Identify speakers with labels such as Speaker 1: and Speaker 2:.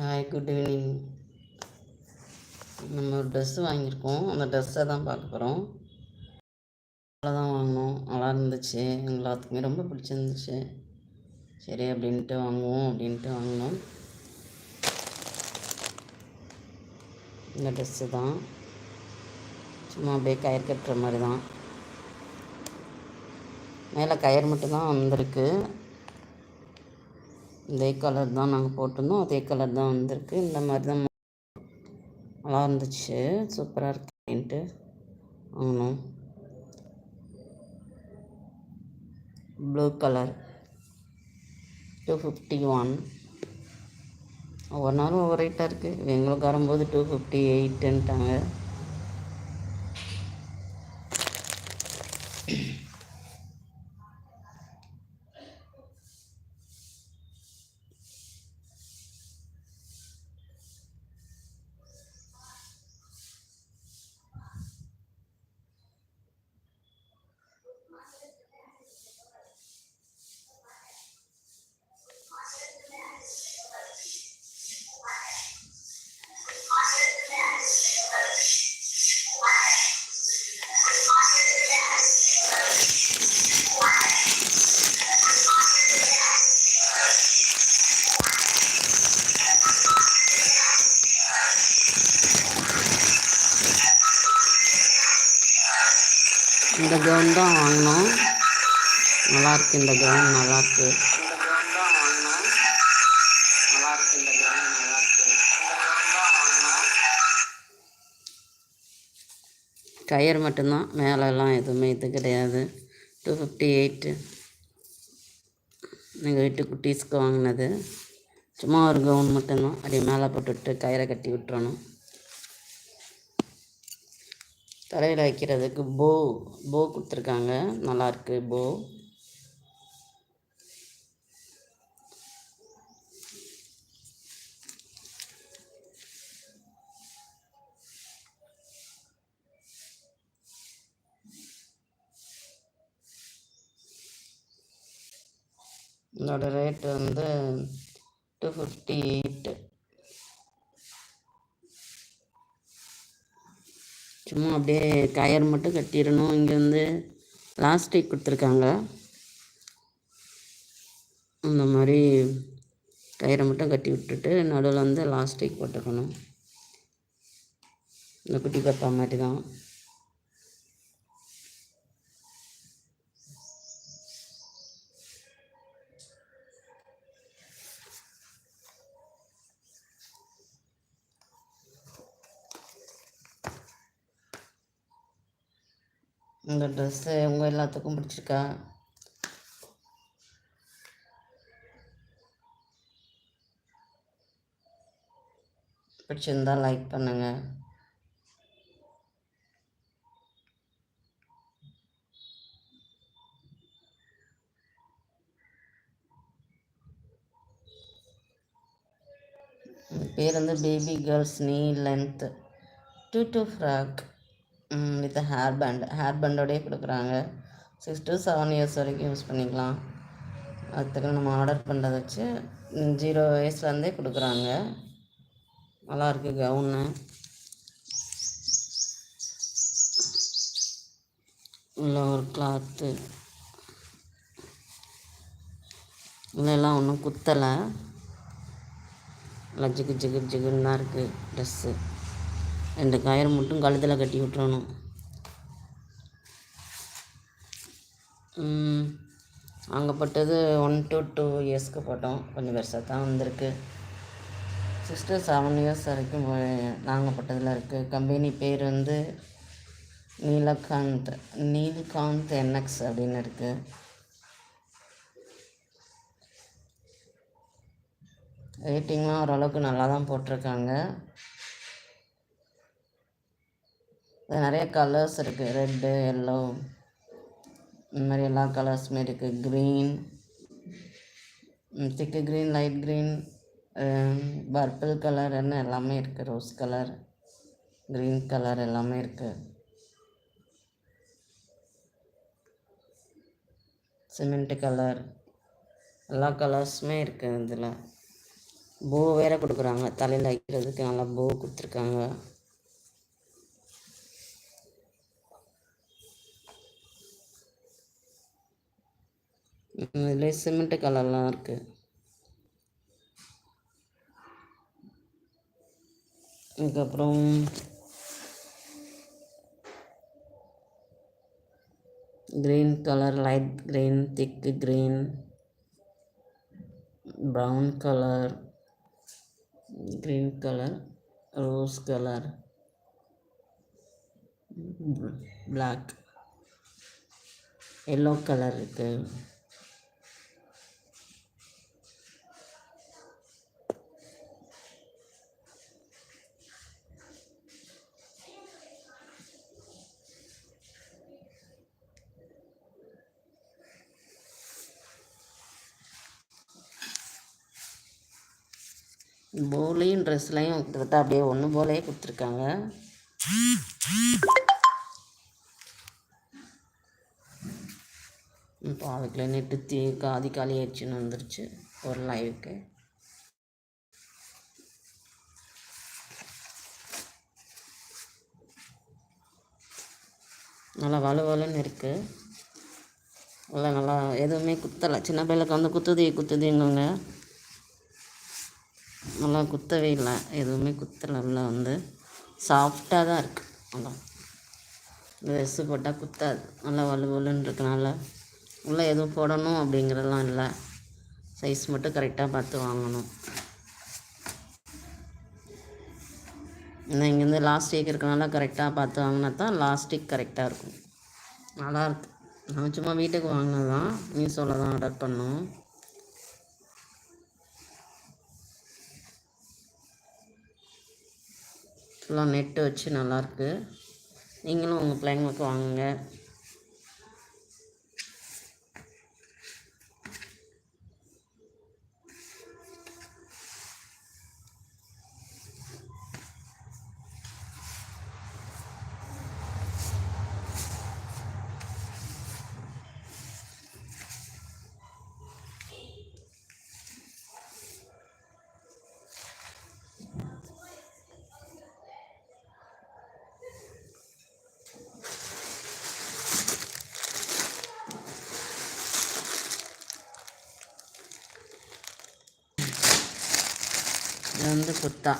Speaker 1: Hi good evening நம்ம ஒரு dress வாங்கியிருக்கோம். அந்த ட்ரெஸ்ஸை தான் பார்க்க போகிறோம் தான் வாங்கினோம். நல்லா இருந்துச்சு. எங்கள் எல்லாத்துக்குமே ரொம்ப பிடிச்சிருந்துச்சு. சரி அப்படின்ட்டு வாங்குவோம் அப்படின்ட்டு வாங்கினோம். இந்த ட்ரெஸ்ஸு தான். சும்மா அப்படியே கயிறு கட்டுற மாதிரி தான். மேலே கயிறு மட்டும்தான் வந்திருக்கு. இதே கலர் தான் நாங்கள் போட்டிருந்தோம். அதே கலர் தான் வந்திருக்கு. இந்த மாதிரி தான் நல்லா இருந்துச்சு. சூப்பராக இருக்கு அப்படின்ட்டு வாங்கினோம் blue colour two fifty one ஒவ்வொரு நாளும் ஒவ்வொரு ரேட்டாக இருக்குது எங்களுக்கு வரும்போது டூ ஃபிஃப்டி எயிட்டுன்ட்டாங்க இந்த கவுன் தான் வாங்கினோம். நல்லாயிருக்கு இந்த கவுன் நல்லாயிருக்கு. கயிறு மட்டும்தான் மேலெல்லாம் எதுவுமே இது கிடையாது. டூ ஃபிஃப்டி எயிட்டு எங்கள் வீட்டு குட்டீஸ்க்கு வாங்கினது. சும்மா ஒரு கவுன் மட்டும்தான். அப்படியே மேலே போட்டுவிட்டு கயிறை கட்டி விட்டுறணும். தலையில் வைக்கிறதுக்கு போ போ கொடுத்துருக்காங்க. நல்லாயிருக்கு போ. இதோட ரேட் வந்து டூ ஃபிஃப்டி எயிட்டு சும்மா அப்படியே கயர் மட்டும் கட்டிடணும். இங்கே வந்து லாஸ்டிக் கொடுத்துருக்காங்க. இந்த மாதிரி கயிறை மட்டும் கட்டி விட்டுட்டு நடுவில் வந்து லாஸ்டிக் போட்டுக்கணும். இந்த குட்டி பத்தா மாதிரி தான். இந்த ட்ரெஸ்ஸு உங்கள் எல்லாத்துக்கும் பிடிச்சிருக்கா? பிடிச்சிருந்தா லைக் பண்ணுங்கள் பேர் வந்து baby girls knee length tutu frock with hair band hair பேண்டோடய கொடுக்குறாங்க. சிக்ஸ் டு செவன் இயர்ஸ் வரைக்கும் யூஸ் பண்ணிக்கலாம். அதுக்கு நம்ம ஆர்டர் பண்ணுறத வச்சு ஜீரோ வயசுலேருந்தே கொடுக்குறாங்க. நல்லாயிருக்கு கவுன்னு உள்ள ஒரு கிளாத்து உள்ளெல்லாம் ஒன்றும் குத்தலை. நல்லா ஜிகு ஜிகு ஜிகுன்னு தான் இருக்குது ட்ரெஸ்ஸு ரெண்டு கயிறு மட்டும் கழுத்தில் கட்டி விட்டுறணும். வாங்கப்பட்டது ஒன் டு டூ இயர்ஸ்க்கு போட்டோம். கொஞ்சம் பெருசாக தான் வந்திருக்கு. சிக்ஸ் டு செவன் இயர்ஸ் வரைக்கும் வாங்கப்பட்டதில் இருக்குது கம்பெனி பேர் வந்து நீலகாந்த் நீல்காந்த் என்எக்ஸ் அப்படின்னு இருக்குது ரேட்டிங்லாம் ஓரளவுக்கு நல்லா தான் போட்டிருக்காங்க. நிறைய கலர்ஸ் இருக்குது ரெட்டு எல்லோ இந்த மாதிரி எல்லா கலர்ஸுமே இருக்குது green thick green light green purple colour என்ன எல்லாமே இருக்குது ரோஸ் கலர் க்ரீன் கலர் எல்லாமே இருக்குது சிமெண்ட்டு கலர் எல்லா கலர்ஸுமே இருக்குது இதில். பூ வேறு கொடுக்குறாங்க. தலையில் வைக்கிறதுக்கு நல்லா பூ கொடுத்துருக்காங்க. இதில் சிமெண்ட்டு கலர்லாம் இருக்குது அதுக்கப்புறம் green colour light green thick green brown colour green colour rose colour black yellow colour இருக்குது போலையும் ட்ரெஸ்லையும் கிட்டத்தட்ட அப்படியே ஒன்று போலையே கொடுத்துருக்காங்க. இப்போ அதுக்குள்ள நெட்டு தீ காதி காலி ஆயிடுச்சுன்னு வந்துருச்சு. ஒரு லைவுக்கு. நல்லா வலுவலுன்னு இருக்குது நல்லா நல்லா எதுவுமே குத்தலை. சின்ன பிள்ளைக்கு வந்து குத்துதி குத்துதேங்க நல்லா குத்தவே இல்லை. எதுவுமே குத்தலை. உள்ள வந்து சாஃப்டாக தான் இருக்குது நல்லா ட்ரெஸ்ஸு போட்டால் குத்தாது. நல்லா வலு வலுன்னு இருக்கனால உள்ளே எதுவும் போடணும் அப்படிங்கிறதெல்லாம் இல்லை. சைஸ் மட்டும் கரெக்டாக பார்த்து வாங்கணும். இன்னும் இங்கேருந்து லாஸ்டிக் இருக்கனால கரெக்டாக பார்த்து வாங்கினா தான் லாஸ்டிக் கரெக்டாக இருக்கும். நல்லாயிருக்கு நான் சும்மா வீட்டுக்கு வாங்கினது தான் மீஷோவில் தான் ஆர்டர் பண்ணோம். ஃபுல்லாக நெட்டு வச்சு நல்லாயிருக்கு. நீங்களும் உங்கள் பிள்ளைங்களுக்கு வாங்குங்க. இது வந்து குர்த்தா